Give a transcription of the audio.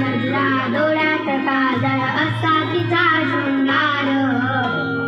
मधला डोळ्यात काजळ असा तिचा शृंगार.